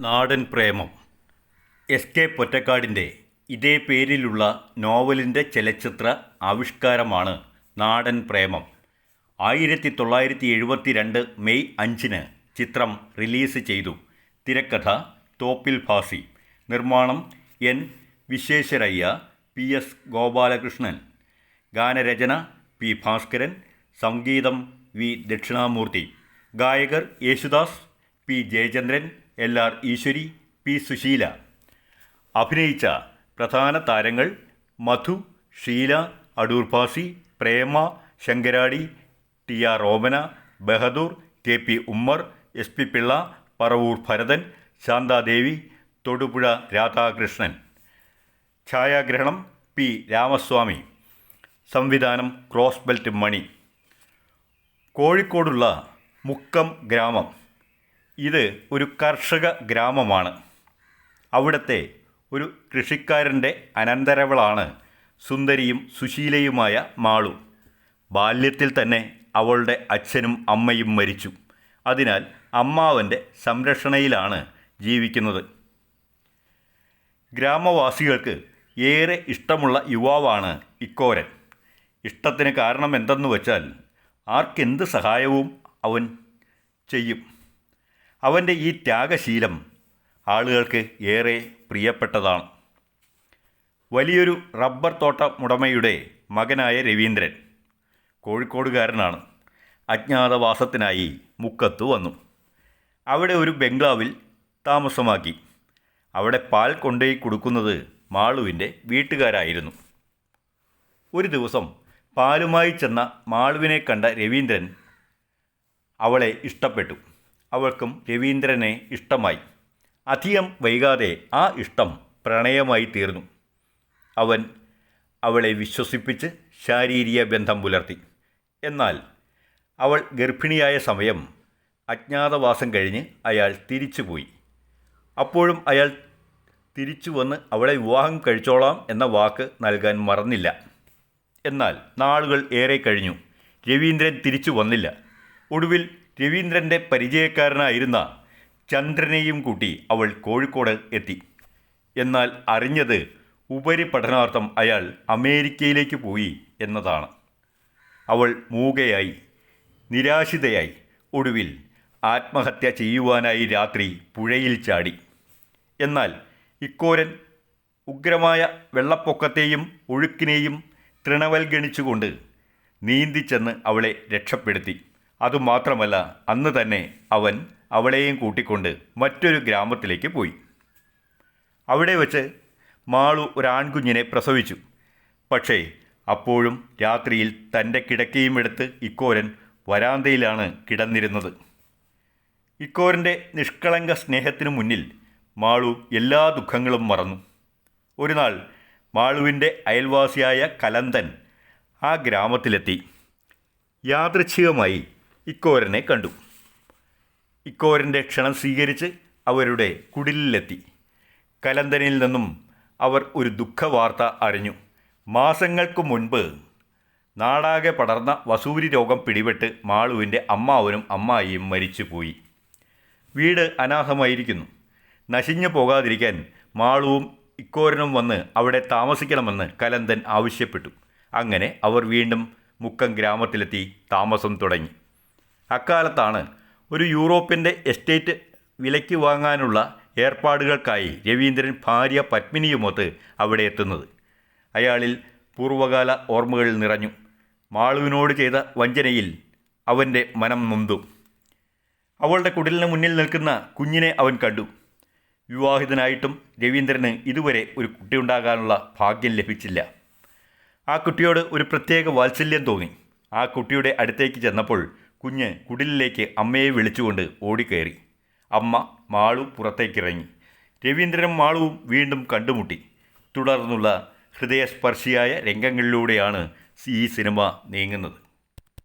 നാടൻ പ്രേമം. S K പൊറ്റക്കാടിന്റെ ഇതേ പേരിലുള്ള നോവലിന്റെ ചലച്ചിത്ര ആവിഷ്കാരമാണ് നാടൻ പ്രേമം. ആയിരത്തി തൊള്ളായിരത്തി എഴുപത്തി രണ്ട് മെയ് അഞ്ചിന് ചിത്രം റിലീസ് ചെയ്തു. തിരക്കഥ തോപ്പിൽ ഭാസി. നിർമ്മാണം N Visweswarayya P S Gopalakrishnan. ഗാനരചന പി ഭാസ്കരൻ. സംഗീതം വി ദക്ഷിണാമൂർത്തി. ഗായകർ Yesudas P Jayachandran L R Eswari P Susheela. അഭിനയിച്ച പ്രധാന താരങ്ങൾ Madhu Sheela Adoor Bhasi Prema Sankaradi T R Romana Bahadoor K P Ummer S P Pillai Paravoor Bharathan Santhadevi Thodupuzha Radhakrishnan. ഛായാഗ്രഹണം P Ramaswamy. സംവിധാനം cross belt മണി. കോഴിക്കോടുള്ള മുക്കം ഗ്രാമം. ഇത് ഒരു കർഷക ഗ്രാമമാണ്. അവിടുത്തെ ഒരു കൃഷിക്കാരന്റെ അനന്തരവളാണ് സുന്ദരിയും സുശീലയുമായ മാളു. ബാല്യത്തിൽ തന്നെ അവളുടെ അച്ഛനും അമ്മയും മരിച്ചു. അതിനാൽ അമ്മാവന്റെ സംരക്ഷണയിലാണ് ജീവിക്കുന്നത്. ഗ്രാമവാസികൾക്ക് ഏറെ ഇഷ്ടമുള്ള യുവാവാണ് ഇക്കോരൻ. ഇഷ്ടത്തിന് കാരണം എന്തെന്ന് വെച്ചാൽ ആർക്കെന്ത് സഹായവും അവൻ ചെയ്യും. അവന്റെ ഈ ത്യാഗശീലം ആളുകൾക്ക് ഏറെ പ്രിയപ്പെട്ടതാണ്. വലിയൊരു റബ്ബർ തോട്ടമുടമയുടെ മകനായ രവീന്ദ്രൻ കോഴിക്കോടുകാരനാണ്. അജ്ഞാതവാസത്തിനായി മുക്കത്ത് വന്നു. അവിടെ ഒരു ബംഗ്ലാവിൽ താമസമാക്കി. അവിടെ പാൽ കൊണ്ടുപോയി കൊടുക്കുന്നത് മാളുവിന്റെ വീട്ടുകാരായിരുന്നു. ഒരു ദിവസം പാലുമായി ചെന്ന മാളുവിനെ കണ്ട രവീന്ദ്രൻ അവളെ ഇഷ്ടപ്പെട്ടു. അവൾക്കും രവീന്ദ്രനെ ഇഷ്ടമായി. അധികം വൈകാതെ ആ ഇഷ്ടം പ്രണയമായി തീർന്നു. അവൻ അവളെ വിശ്വസിപ്പിച്ച് ശാരീരിക ബന്ധം പുലർത്തി. എന്നാൽ അവൾ ഗർഭിണിയായ സമയം അജ്ഞാതവാസം കഴിഞ്ഞ് അയാൾ തിരിച്ചുപോയി. അപ്പോഴും അയാൾ തിരിച്ചു വന്ന് അവളെ വിവാഹം കഴിച്ചോളാം എന്ന വാക്ക് നൽകാൻ മറന്നില്ല. എന്നാൽ നാളുകൾ ഏറെ കഴിഞ്ഞു. രവീന്ദ്രൻ തിരിച്ചു വന്നില്ല. ഒടുവിൽ രവീന്ദ്രന്റെ പരിചയക്കാരനായിരുന്ന ചന്ദ്രനെയും കൂട്ടി അവൾ കോഴിക്കോട് എത്തി. എന്നാൽ അറിഞ്ഞത് ഉപരിപഠനാർത്ഥം അയാൾ അമേരിക്കയിലേക്ക് പോയി എന്നതാണ്. അവൾ മൂകയായി നിരാശിതയായി ഒടുവിൽ ആത്മഹത്യ ചെയ്യുവാനായി രാത്രി പുഴയിൽ ചാടി. എന്നാൽ ഇക്കോരൻ ഉഗ്രമായ വെള്ളപ്പൊക്കത്തെയും ഒഴുക്കിനെയും തൃണവൽഗണിച്ചുകൊണ്ട് നീന്തിച്ചെന്ന് അവളെ രക്ഷപ്പെടുത്തി. അതുമാത്രമല്ല അന്ന് തന്നെ അവൻ അവളെയും കൂട്ടിക്കൊണ്ട് മറ്റൊരു ഗ്രാമത്തിലേക്ക് പോയി. അവിടെ വച്ച് മാളു ഒരാൺകുഞ്ഞിനെ പ്രസവിച്ചു. പക്ഷേ അപ്പോഴും രാത്രിയിൽ തന്റെ കിടക്കയും എടുത്ത് ഇക്കോരൻ വരാന്തയിലാണ് കിടന്നിരുന്നത്. ഇക്കോരന്റെ നിഷ്കളങ്ക സ്നേഹത്തിനു മുന്നിൽ മാളു എല്ലാ ദുഃഖങ്ങളും മറന്നു. ഒരു നാൾ മാളുവിന്റെ അയൽവാസിയായ കലന്തൻ ആ ഗ്രാമത്തിലെത്തി. യാദൃച്ഛികമായി ഇക്കോരനെ കണ്ടു. ഇക്കോരന്റെ ക്ഷണം സ്വീകരിച്ച് അവരുടെ കുടിലിലെത്തി. കലന്തനിൽ നിന്നും അവർ ഒരു ദുഃഖവാർത്ത അറിഞ്ഞു. മാസങ്ങൾക്ക് മുൻപ് നാടാകെ പടർന്ന വസൂരി രോഗം പിടിപെട്ട് മാളുവിന്റെ അമ്മാവനും അമ്മായിയും മരിച്ചുപോയി. വീട് അനാഥമായിരിക്കുന്നു. നശിഞ്ഞു പോകാതിരിക്കാൻ മാളുവും ഇക്കോരനും വന്ന് അവിടെ താമസിക്കണമെന്ന് കലന്തൻ ആവശ്യപ്പെട്ടു. അങ്ങനെ അവർ വീണ്ടും മുക്കം ഗ്രാമത്തിലെത്തി താമസം തുടങ്ങി. അക്കാലത്താണ് ഒരു യൂറോപ്യന്റെ എസ്റ്റേറ്റ് വിലയ്ക്ക് വാങ്ങാനുള്ള ഏർപ്പാടുകൾക്കായി രവീന്ദ്രൻ ഭാര്യ പത്മിനിയുമൊത്ത് അവിടെ എത്തുന്നത്. അയാളിൽ പൂർവകാല ഓർമ്മകൾ നിറഞ്ഞു. മാളുവിനോട് ചെയ്ത വഞ്ചനയിൽ അവന്റെ മനം നൊന്തു. അവളുടെ കുടിലിന് മുന്നിൽ നിൽക്കുന്ന കുഞ്ഞിനെ അവൻ കണ്ടു. വിവാഹിതനായിട്ടും രവീന്ദ്രന് ഇതുവരെ ഒരു കുട്ടിയുണ്ടാകാനുള്ള ഭാഗ്യം ലഭിച്ചില്ല. ആ കുട്ടിയോട് ഒരു പ്രത്യേക വാത്സല്യം തോന്നി. ആ കുട്ടിയുടെ അടുത്തേക്ക് ചെന്നപ്പോൾ കുഞ്ഞ് കുടിലിലേക്ക് അമ്മയെ വിളിച്ചുകൊണ്ട് ഓടിക്കയറി. അമ്മ മാളു പുറത്തേക്കിറങ്ങി. രവീന്ദ്രനും മാളുവും വീണ്ടും കണ്ടുമുട്ടി. തുടർന്നുള്ള ഹൃദയസ്പർശിയായ രംഗങ്ങളിലൂടെയാണ് ഈ സിനിമ നീങ്ങുന്നത്.